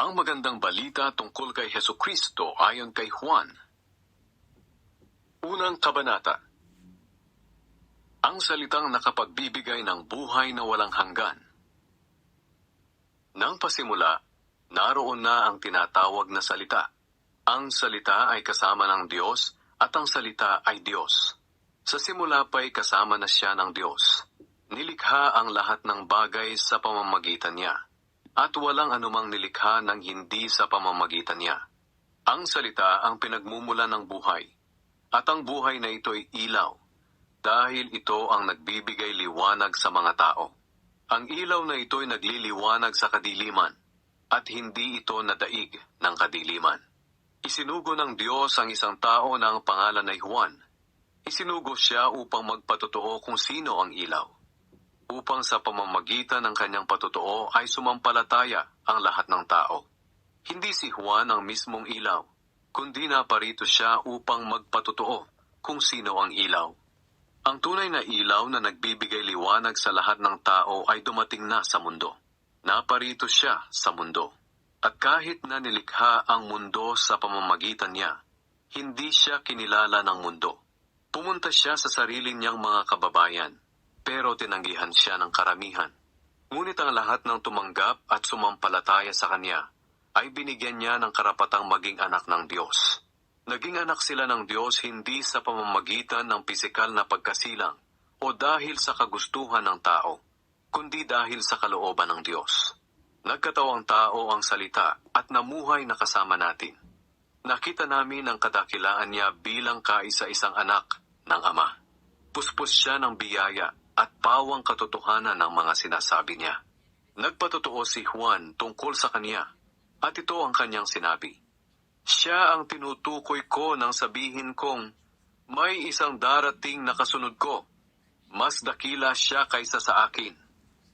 Ang magandang balita tungkol kay Heso Kristo ayon kay Juan. Unang Kabanata Ang salitang nakapagbibigay ng buhay na walang hanggan. Nang pasimula, naroon na ang tinatawag na salita. Ang salita ay kasama ng Diyos at ang salita ay Diyos. Sa simula pa'y kasama na siya ng Diyos. Nilikha ang lahat ng bagay sa pamamagitan niya at walang anumang nilikha ng hindi sa pamamagitan niya. Ang salita ang pinagmumula ng buhay, at ang buhay na ito'y ilaw, dahil ito ang nagbibigay liwanag sa mga tao. Ang ilaw na ito'y nagliliwanag sa kadiliman, at hindi ito nadaig ng kadiliman. Isinugo ng Diyos ang isang tao na ang pangalan ay Juan. Isinugo siya upang magpatotoo kung sino ang ilaw upang sa pamamagitan ng kanyang patotoo ay sumampalataya ang lahat ng tao. Hindi si Juan ang mismong ilaw, kundi naparito siya upang magpatotoo kung sino ang ilaw. Ang tunay na ilaw na nagbibigay liwanag sa lahat ng tao ay dumating na sa mundo. Naparito siya sa mundo. At kahit na nilikha ang mundo sa pamamagitan niya, hindi siya kinilala ng mundo. Pumunta siya sa sarili niyang mga kababayan pero tinanggihan siya ng karamihan. Ngunit ang lahat ng tumanggap at sumampalataya sa kanya ay binigyan niya ng karapatang maging anak ng Diyos. Naging anak sila ng Diyos hindi sa pamamagitan ng pisikal na pagkasilang o dahil sa kagustuhan ng tao, kundi dahil sa kalooban ng Diyos. Nagkatawang tao ang salita at namuhay na kasama natin. Nakita namin ang kadakilaan niya bilang kaisa-isang anak ng Ama. Puspos siya ng biyaya at pawang katotohanan ng mga sinasabi niya. Nagpatotoo si Juan tungkol sa kanya, at ito ang kanyang sinabi. Siya ang tinutukoy ko nang sabihin kong, may isang darating na kasunod ko. Mas dakila siya kaysa sa akin,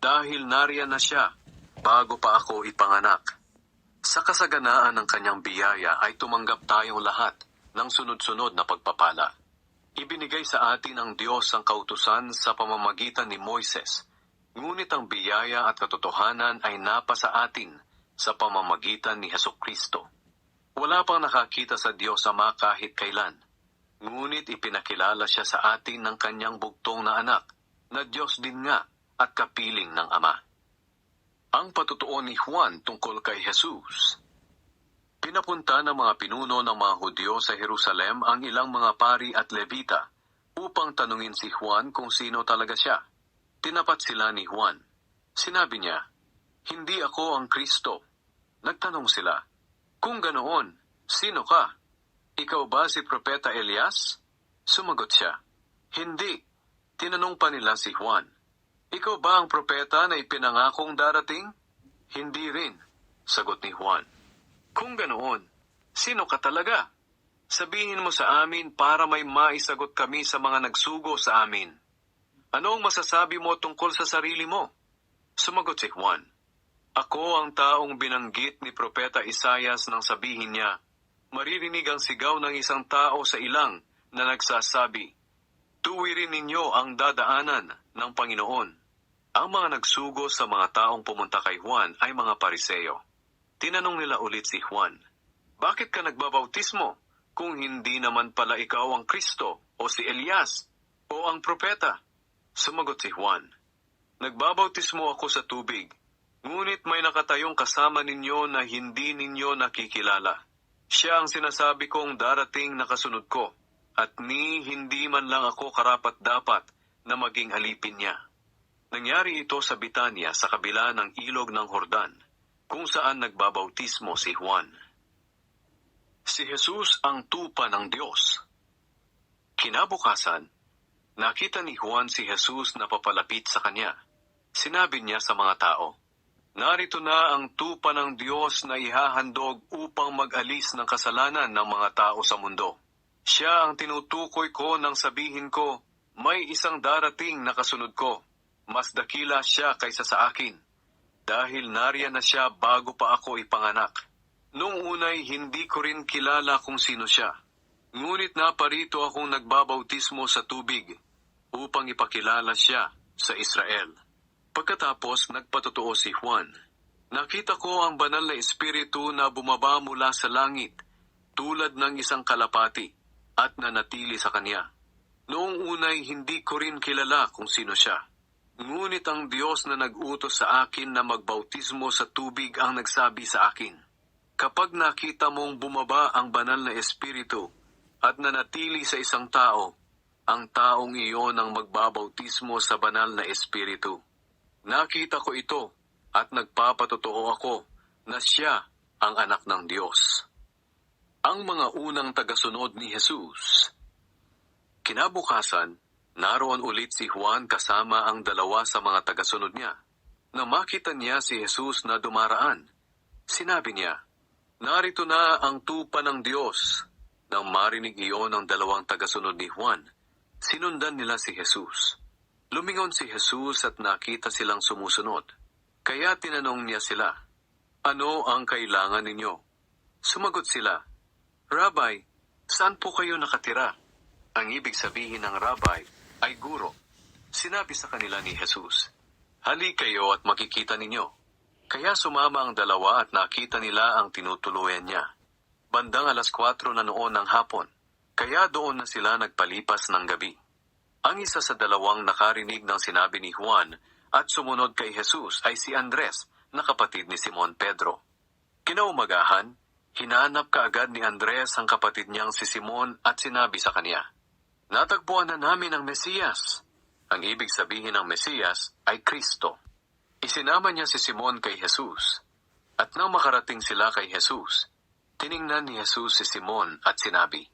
dahil nariyan na siya, bago pa ako ipanganak. Sa kasaganaan ng kanyang biyaya ay tumanggap tayong lahat ng sunod-sunod na pagpapala. Ibinigay sa atin ng Diyos ang kautusan sa pamamagitan ni Moises, ngunit ang biyaya at katotohanan ay napa sa atin sa pamamagitan ni Heso Kristo. Wala pang nakakita sa Diyos Ama kahit kailan, ngunit ipinakilala siya sa atin ng kanyang bugtong na anak, na Diyos din nga at kapiling ng Ama. Ang patutuo ni Juan tungkol kay Jesus Pinapunta ng mga pinuno ng mga Hudyo sa Jerusalem ang ilang mga pari at levita upang tanungin si Juan kung sino talaga siya. Tinapat sila ni Juan. Sinabi niya, Hindi ako ang Kristo. Nagtanong sila, Kung ganoon, sino ka? Ikaw ba si Propeta Elias? Sumagot siya, Hindi. Tinanong pa nila si Juan, Ikaw ba ang propeta na ipinangakong darating? Hindi rin, sagot ni Juan. Kung ganoon, sino ka talaga? Sabihin mo sa amin para may maisagot kami sa mga nagsugo sa amin. Ano ang masasabi mo tungkol sa sarili mo? Sumagot si Juan. Ako ang taong binanggit ni Propeta Isayas nang sabihin niya, maririnig ang sigaw ng isang tao sa ilang na nagsasabi, Tuwirin ninyo ang dadaanan ng Panginoon. Ang mga nagsugo sa mga taong pumunta kay Juan ay mga pariseo. Tinanong nila ulit si Juan, Bakit ka nagbabautismo kung hindi naman pala ikaw ang Kristo o si Elias o ang propeta? Sumagot si Juan, Nagbabautismo ako sa tubig, ngunit may nakatayong kasama ninyo na hindi ninyo nakikilala. Siya ang sinasabi kong darating na kasunod ko, at ni hindi man lang ako karapat dapat na maging alipin niya. Nangyari ito sa Bitanya sa kabila ng ilog ng Hordan kung saan nagbabautismo si Juan. Si Jesus ang tupa ng Diyos. Kinabukasan, nakita ni Juan si Jesus na papalapit sa kanya. Sinabi niya sa mga tao, Narito na ang tupa ng Diyos na ihahandog upang mag-alis ng kasalanan ng mga tao sa mundo. Siya ang tinutukoy ko nang sabihin ko, may isang darating na kasunod ko. Mas dakila siya kaysa sa akin dahil nariyan na siya bago pa ako ipanganak. Noong unay hindi ko rin kilala kung sino siya. Ngunit naparito akong nagbabautismo sa tubig upang ipakilala siya sa Israel. Pagkatapos nagpatotoo si Juan, Nakita ko ang banal na espiritu na bumaba mula sa langit, tulad ng isang kalapati, at nanatili sa kanya. Noong unay hindi ko rin kilala kung sino siya. Ngunit ang Diyos na nag-utos sa akin na magbautismo sa tubig ang nagsabi sa akin, Kapag nakita mong bumaba ang banal na espiritu at nanatili sa isang tao, ang taong iyon ang magbabautismo sa banal na espiritu. Nakita ko ito at nagpapatotoo ako na siya ang anak ng Diyos. Ang mga unang tagasunod ni Jesus. Kinabukasan, naroon ulit si Juan kasama ang dalawa sa mga tagasunod niya. Na makita niya si Jesus na dumaraan. Sinabi niya, Narito na ang tupa ng Diyos. Nang marinig iyon ng dalawang tagasunod ni Juan, sinundan nila si Jesus. Lumingon si Jesus at nakita silang sumusunod. Kaya tinanong niya sila, Ano ang kailangan ninyo? Sumagot sila, Rabbi, saan po kayo nakatira? Ang ibig sabihin ng rabbi ay guro. Sinabi sa kanila ni Jesus, Hali kayo at makikita ninyo. Kaya sumama ang dalawa at nakita nila ang tinutuluyan niya. Bandang alas 4 na noon ng hapon, kaya doon na sila nagpalipas ng gabi. Ang isa sa dalawang nakarinig ng sinabi ni Juan at sumunod kay Jesus ay si Andres, na kapatid ni Simon Pedro. Kinaumagahan, hinanap kaagad ni Andres ang kapatid niyang si Simon at sinabi sa kanya, Natagpuan na namin ang Mesiyas. Ang ibig sabihin ng Mesiyas ay Kristo. Isinama niya si Simon kay Jesus. At nang makarating sila kay Jesus, tiningnan ni Jesus si Simon at sinabi,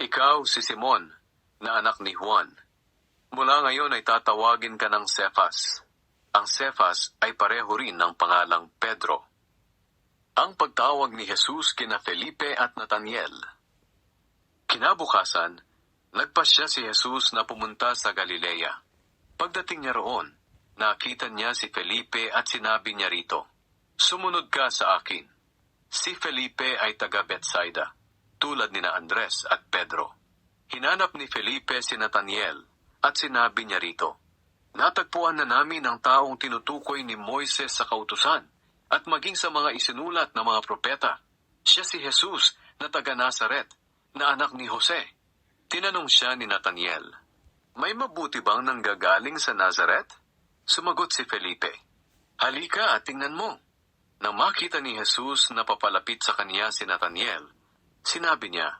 Ikaw si Simon, na anak ni Juan. Mula ngayon ay tatawagin ka ng Cephas. Ang Cephas ay pareho rin ng pangalang Pedro. Ang pagtawag ni Jesus kina Felipe at Nathaniel. Kinabukasan, nagpasya si Jesus na pumunta sa Galilea. Pagdating niya roon, nakita niya si Felipe at sinabi niya rito, Sumunod ka sa akin. Si Felipe ay taga Bethsaida, tulad ni na Andres at Pedro. Hinanap ni Felipe si Nathaniel at sinabi niya rito, Natagpuan na namin ang taong tinutukoy ni Moises sa kautusan at maging sa mga isinulat na mga propeta. Siya si Jesus na taga Nazaret, na anak ni Jose. Tinanong siya ni Nathaniel, May mabuti bang nanggagaling sa Nazaret? Sumagot si Felipe, Halika at tingnan mo. Nang makita ni Jesus na papalapit sa kanya si Nathaniel, sinabi niya,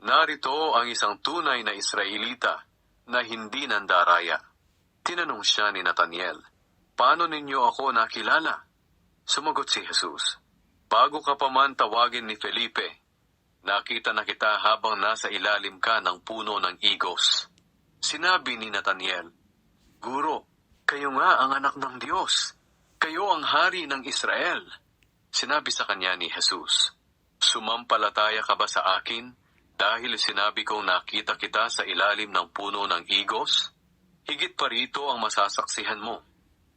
Narito ang isang tunay na Israelita na hindi nandaraya. Tinanong siya ni Nathaniel, Paano ninyo ako nakilala? Sumagot si Jesus, Bago ka pa man tawagin ni Felipe, nakita na kita habang nasa ilalim ka ng puno ng igos. Sinabi ni Nathaniel, Guro, kayo nga ang anak ng Diyos. Kayo ang hari ng Israel. Sinabi sa kanya ni Jesus, Sumampalataya ka ba sa akin dahil sinabi kong nakita kita sa ilalim ng puno ng igos? Higit pa rito ang masasaksihan mo.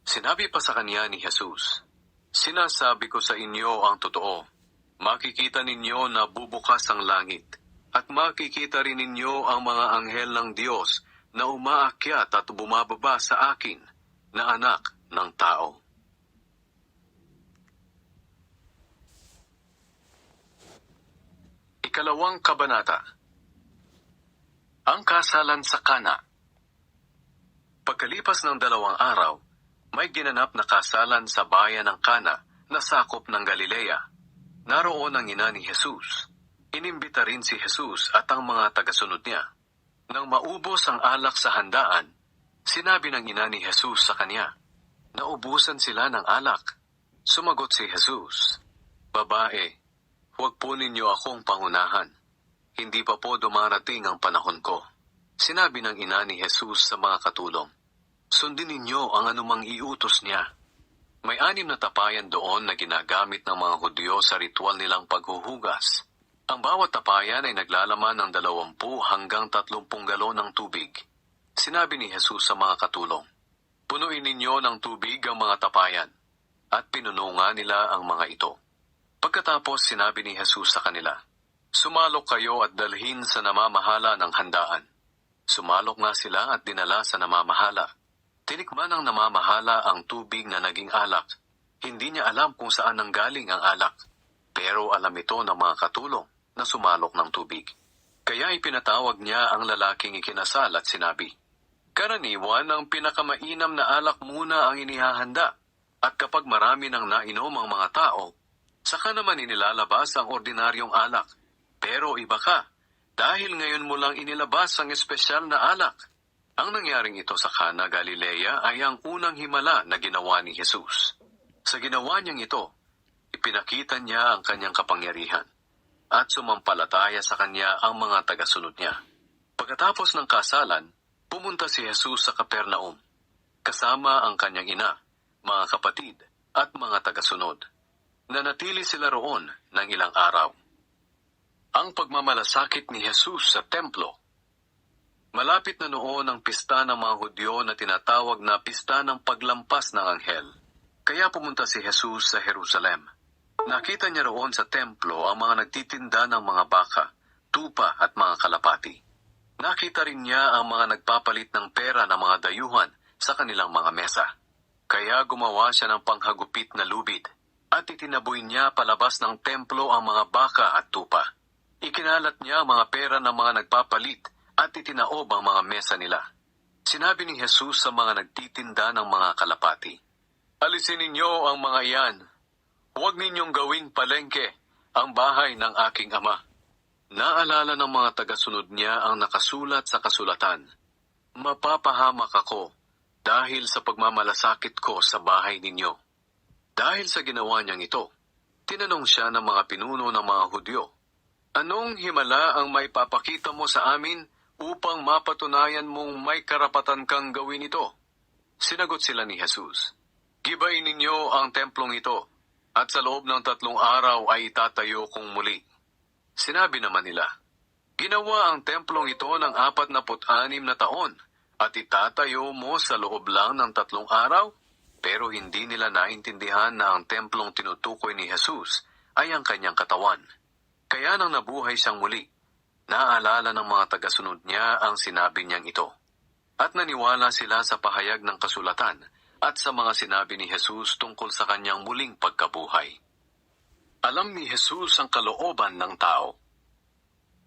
Sinabi pa sa kanya ni Jesus, Sinasabi ko sa inyo ang totoo. Makikita ninyo na bubukas ang langit, at makikita rin ninyo ang mga anghel ng Diyos na umaakyat at bumababa sa akin, na anak ng tao. Ikalawang Kabanata Ang Kasalan sa Kana Pagkalipas ng dalawang araw, may ginanap na kasalan sa bayan ng Kana na sakop ng Galilea. Naroon ang ina ni Jesus. Inimbita rin si Jesus at ang mga tagasunod niya. Nang maubos ang alak sa handaan, sinabi ng ina ni Jesus sa kanya, Naubusan sila ng alak. Sumagot si Jesus, Babae, huwag po ninyo akong pangunahan. Hindi pa po dumarating ang panahon ko. Sinabi ng ina ni Jesus sa mga katulong, Sundin ninyo ang anumang iutos niya. May anim na tapayan doon na ginagamit ng mga Hudyo sa ritual nilang paghuhugas. Ang bawat tapayan ay naglalaman ng dalawampu hanggang tatlumpung galon ng tubig. Sinabi ni Jesus sa mga katulong, Punuin ninyo ng tubig ang mga tapayan, at pinununga nila ang mga ito. Pagkatapos sinabi ni Jesus sa kanila, Sumalok kayo at dalhin sa namamahala ng handaan. Sumalok nga sila at dinala sa namamahala. Tinikman ng namamahala ang tubig na naging alak. Hindi niya alam kung saan nanggaling ang alak, pero alam ito ng mga katulong na sumalok ng tubig. Kaya ipinatawag niya ang lalaking ikinasal at sinabi, Karaniwan ang pinakamainam na alak muna ang inihahanda, at kapag marami nang nainom ang mga tao, saka naman inilalabas ang ordinaryong alak. Pero iba ka, dahil ngayon mo lang inilabas ang espesyal na alak. Ang nangyaring ito sa Cana, Galilea ay ang unang himala na ginawa ni Jesus. Sa ginawa niyang ito, ipinakita niya ang kanyang kapangyarihan at sumampalataya sa kanya ang mga tagasunod niya. Pagkatapos ng kasalan, pumunta si Jesus sa Kapernaum, kasama ang kanyang ina, mga kapatid, at mga tagasunod. Nanatili sila roon ng ilang araw. Ang pagmamalasakit ni Jesus sa templo Malapit na noon ang pista ng mga Hudyo na tinatawag na pista ng paglampas ng anghel. Kaya pumunta si Jesus sa Jerusalem. Nakita niya roon sa templo ang mga nagtitinda ng mga baka, tupa at mga kalapati. Nakita rin niya ang mga nagpapalit ng pera ng mga dayuhan sa kanilang mga mesa. Kaya gumawa siya ng panghagupit na lubid at itinaboy niya palabas ng templo ang mga baka at tupa. Ikinalat niya ang mga pera ng mga nagpapalit at itinaob ang mga mesa nila. Sinabi ni Jesus sa mga nagtitinda ng mga kalapati, Alisin ninyo ang mga iyan. Huwag ninyong gawing palengke ang bahay ng aking ama. Naalala ng mga tagasunod niya ang nakasulat sa kasulatan. Mapapahamak ako dahil sa pagmamalasakit ko sa bahay ninyo. Dahil sa ginawa niyang ito, tinanong siya ng mga pinuno ng mga Hudyo, Anong himala ang may papakita mo sa amin upang mapatunayan mong may karapatan kang gawin ito? Sinagot sila ni Jesus, Gibain ninyo ang templong ito, at sa loob ng tatlong araw ay itatayo kong muli. Sinabi naman nila, Ginawa ang templong ito ng apat na anim na taon, at itatayo mo sa loob lang ng tatlong araw? Pero hindi nila naintindihan na ang templong tinutukoy ni Jesus ay ang kanyang katawan. Kaya nang nabuhay siyang muli, Naalala ng mga tagasunod niya ang sinabi niyang ito. At naniwala sila sa pahayag ng kasulatan at sa mga sinabi ni Jesus tungkol sa kanyang muling pagkabuhay. Alam ni Jesus ang kalooban ng tao.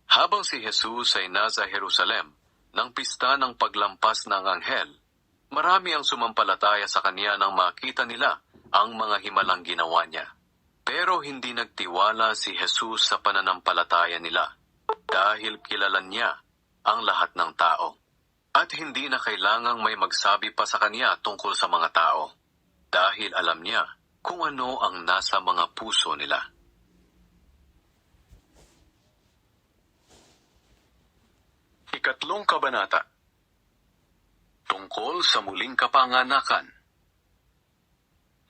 Habang si Jesus ay nasa Jerusalem, ng pista ng paglampas ng anghel, marami ang sumampalataya sa kanya nang makita nila ang mga himalang ginawa niya. Pero hindi nagtiwala si Jesus sa pananampalataya nila dahil kilala niya ang lahat ng tao. At hindi na kailangang may magsabi pa sa kanya tungkol sa mga tao, dahil alam niya kung ano ang nasa mga puso nila. Ikatlong Kabanata Tungkol sa muling kapanganakan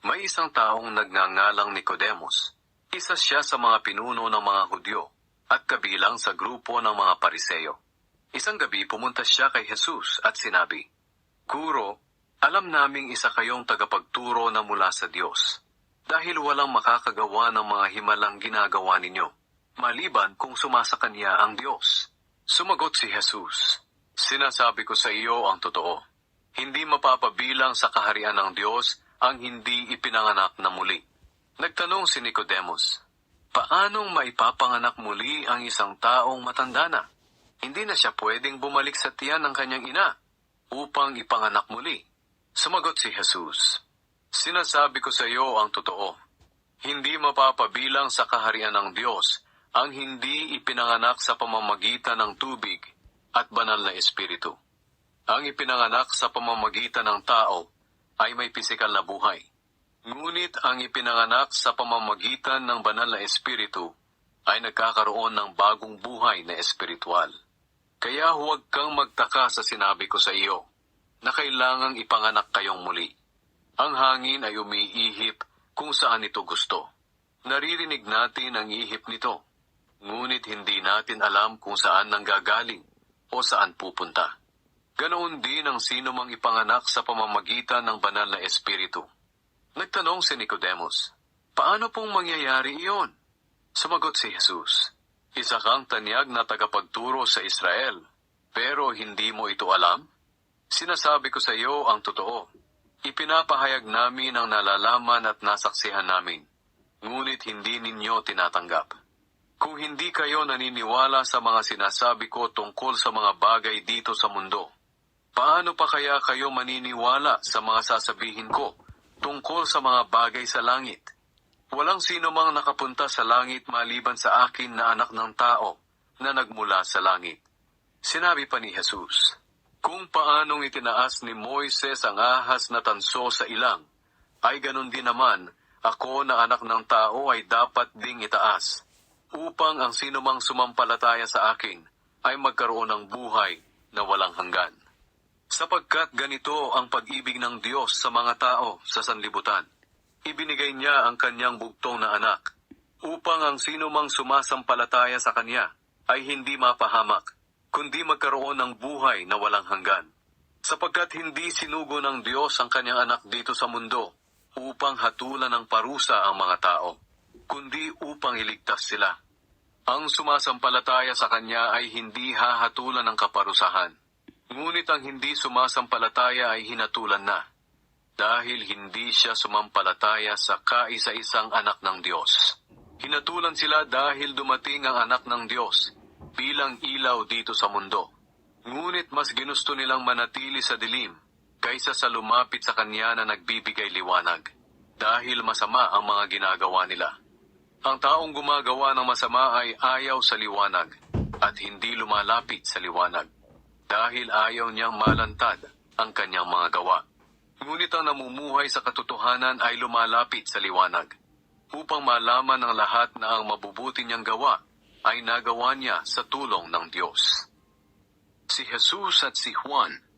May isang taong nagngangalang Nicodemus. Isa siya sa mga pinuno ng mga Hudyo at kabilang sa grupo ng mga pariseyo. Isang gabi pumunta siya kay Jesus at sinabi, Guro, alam naming isa kayong tagapagturo na mula sa Diyos, dahil walang makakagawa ng mga himalang ginagawa ninyo, maliban kung sumasa kanya ang Diyos. Sumagot si Jesus, Sinasabi ko sa iyo ang totoo, hindi mapapabilang sa kaharian ng Diyos ang hindi ipinanganak na muli. Nagtanong si Nicodemus, Paanong maipapanganak muli ang isang taong matanda na? Hindi na siya pwedeng bumalik sa tiyan ng kanyang ina upang ipanganak muli. Sumagot si Jesus, Sinasabi ko sa iyo ang totoo. Hindi mapapabilang sa kaharian ng Diyos ang hindi ipinanganak sa pamamagitan ng tubig at banal na espiritu. Ang ipinanganak sa pamamagitan ng tao ay may pisikal na buhay Ngunit ang ipinanganak sa pamamagitan ng banal na espiritu ay nagkakaroon ng bagong buhay na espiritual. Kaya huwag kang magtaka sa sinabi ko sa iyo na kailangang ipanganak kayong muli. Ang hangin ay umiihip kung saan ito gusto. Naririnig natin ang ihip nito, ngunit hindi natin alam kung saan nanggagaling o saan pupunta. Ganoon din ang sino mang ipanganak sa pamamagitan ng banal na espiritu Nagtanong si Nicodemus, Paano pong mangyayari iyon? Sumagot si Jesus, Isa kang tanyag na tagapagturo sa Israel, pero hindi mo ito alam? Sinasabi ko sa iyo ang totoo. Ipinapahayag namin ang nalalaman at nasaksihan namin, ngunit hindi ninyo tinatanggap. Kung hindi kayo naniniwala sa mga sinasabi ko tungkol sa mga bagay dito sa mundo, paano pa kaya kayo maniniwala sa mga sasabihin ko tungkol sa mga bagay sa langit? Walang sino mang nakapunta sa langit maliban sa akin na anak ng tao na nagmula sa langit. Sinabi pa ni Jesus, Kung paanong itinaas ni Moises ang ahas na tanso sa ilang, ay ganun din naman, ako na anak ng tao ay dapat ding itaas, upang ang sino mang sumampalataya sa akin ay magkaroon ng buhay na walang hanggan. Sapagkat ganito ang pag-ibig ng Diyos sa mga tao sa sanlibutan. Ibinigay niya ang kanyang bugtong na anak, upang ang sino mang sumasampalataya sa kanya ay hindi mapahamak, kundi magkaroon ng buhay na walang hanggan. Sapagkat hindi sinugo ng Diyos ang kanyang anak dito sa mundo upang hatulan ng parusa ang mga tao, kundi upang iligtas sila. Ang sumasampalataya sa kanya ay hindi hahatulan ng kaparusahan. Ngunit ang hindi sumasampalataya ay hinatulan na, dahil hindi siya sumampalataya sa kaisa-isang anak ng Diyos. Hinatulan sila dahil dumating ang anak ng Diyos bilang ilaw dito sa mundo. Ngunit mas ginusto nilang manatili sa dilim kaysa sa lumapit sa kanya na nagbibigay liwanag, dahil masama ang mga ginagawa nila. Ang taong gumagawa ng masama ay ayaw sa liwanag at hindi lumalapit sa liwanag dahil ayaw niyang malantad ang kanyang mga gawa. Ngunit ang namumuhay sa katotohanan ay lumalapit sa liwanag upang malaman ng lahat na ang mabubuti niyang gawa ay nagawa niya sa tulong ng Diyos. Si Jesus at si Juan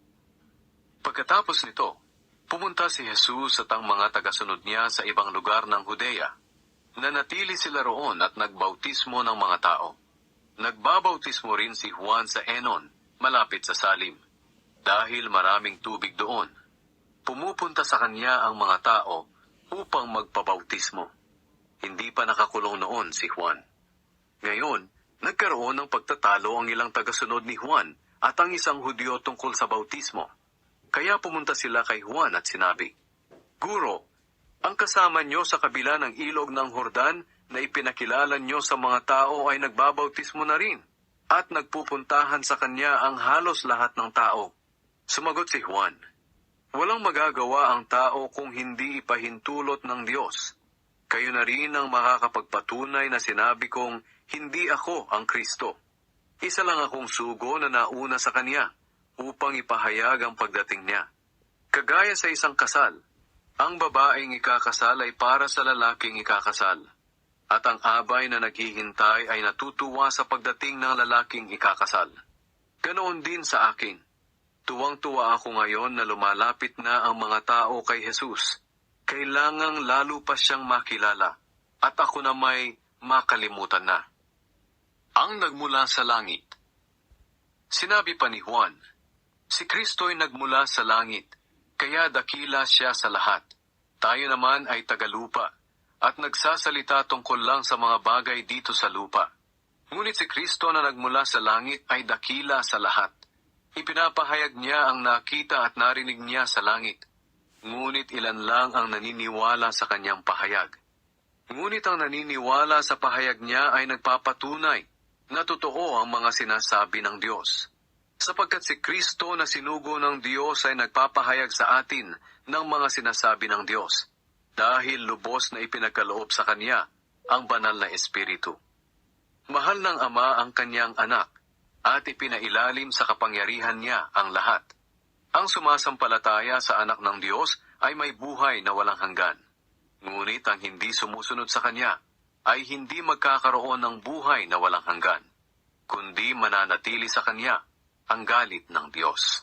Pagkatapos nito, pumunta si Jesus at ang mga tagasunod niya sa ibang lugar ng Judea. Nanatili sila roon at nagbautismo ng mga tao. Nagbabautismo rin si Juan sa Enon, malapit sa Salim, dahil maraming tubig doon. Pumupunta sa kanya ang mga tao upang magpabautismo. Hindi pa nakakulong noon si Juan. Ngayon, nagkaroon ng pagtatalo ang ilang tagasunod ni Juan at ang isang Hudyo tungkol sa bautismo. Kaya pumunta sila kay Juan at sinabi, Guro, ang kasama nyo sa kabila ng ilog ng Hordan na ipinakilala nyo sa mga tao ay nagbabautismo na rin, at nagpupuntahan sa kanya ang halos lahat ng tao. Sumagot si Juan, Walang magagawa ang tao kung hindi ipahintulot ng Diyos. Kayo na rin ang makakapagpatunay na sinabi kong hindi ako ang Kristo. Isa lang akong sugo na nauna sa Kanya upang ipahayag ang pagdating niya. Kagaya sa isang kasal, ang babaeng ikakasal ay para sa lalaking ikakasal, at ang abay na naghihintay ay natutuwa sa pagdating ng lalaking ikakasal. Ganoon din sa akin. Tuwang-tuwa ako ngayon na lumalapit na ang mga tao kay Jesus. Kailangang lalo pa siyang makilala, at ako na may makalimutan na. Ang nagmula sa langit Sinabi pa ni Juan, Si Kristo'y nagmula sa langit, kaya dakila siya sa lahat. Tayo naman ay tagalupa, at nagsasalita tungkol lang sa mga bagay dito sa lupa. Ngunit si Kristo na nagmula sa langit ay dakila sa lahat. Ipinapahayag niya ang nakita at narinig niya sa langit. Ngunit ilan lang ang naniniwala sa kanyang pahayag. Ngunit ang naniniwala sa pahayag niya ay nagpapatunay na totoo ang mga sinasabi ng Diyos. Sapagkat si Kristo na sinugo ng Diyos ay nagpapahayag sa atin ng mga sinasabi ng Diyos, dahil lubos na ipinagkaloob sa Kanya ang banal na Espiritu. Mahal ng Ama ang Kanyang anak, at ipinailalim sa kapangyarihan niya ang lahat. Ang sumasampalataya sa anak ng Diyos ay may buhay na walang hanggan. Ngunit ang hindi sumusunod sa Kanya ay hindi magkakaroon ng buhay na walang hanggan, kundi mananatili sa Kanya ang galit ng Diyos.